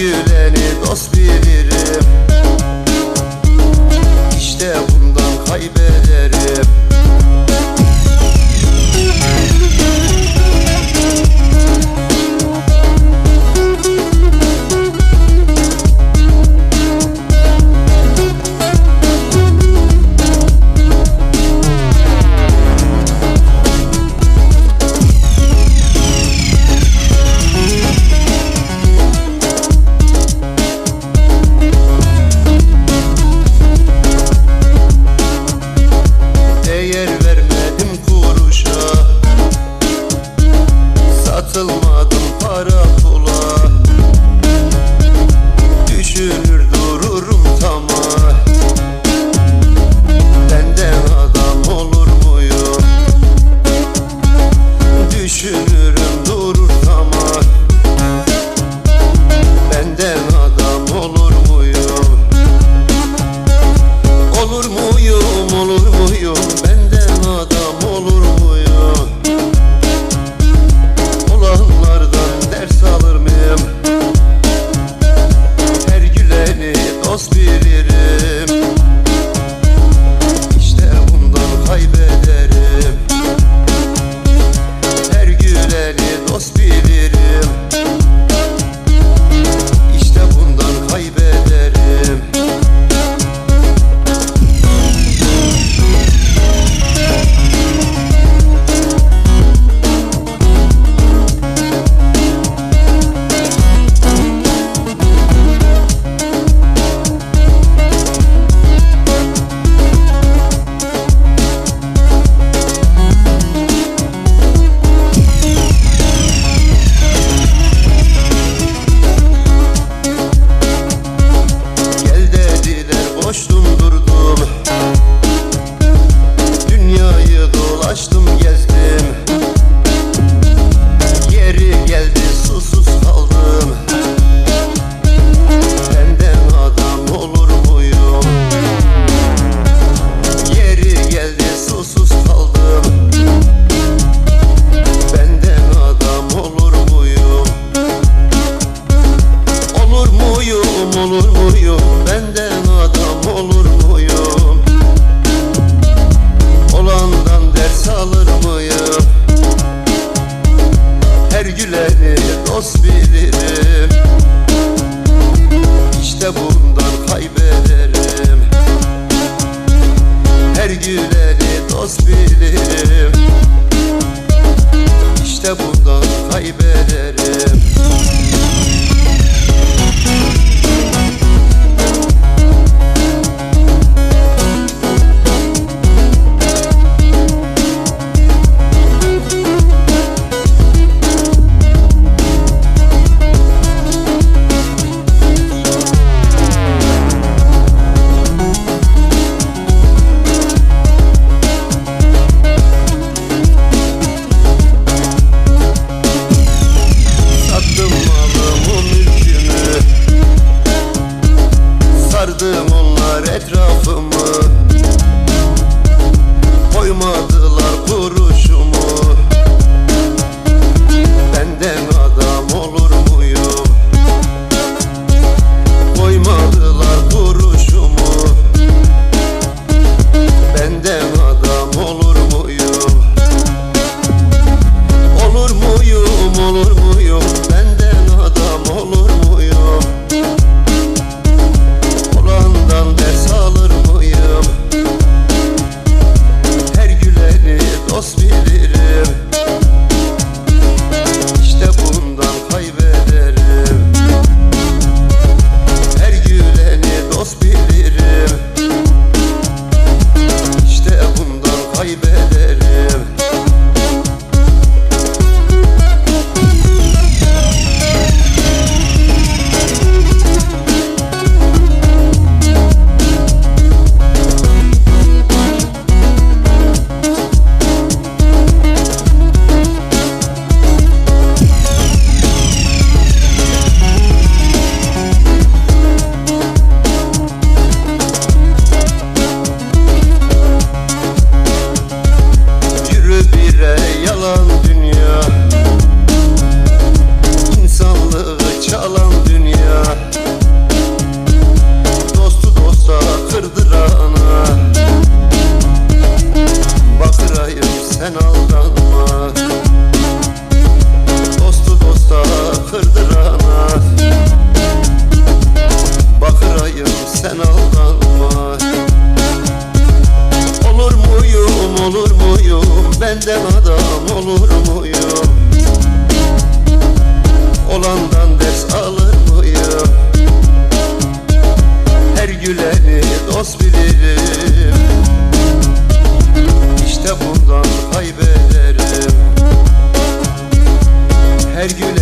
güveni dost bilir. takılmadım para pula Düşünür dururum tamah Benden adam olur muyum? Düşünürüm bundan kaybederim. Her güleni dost bilir. deva Senden adam olur muyum? Olandan ders alır mıyım? Her güleni dost bilirim İşte bundan kaybederim Her gülen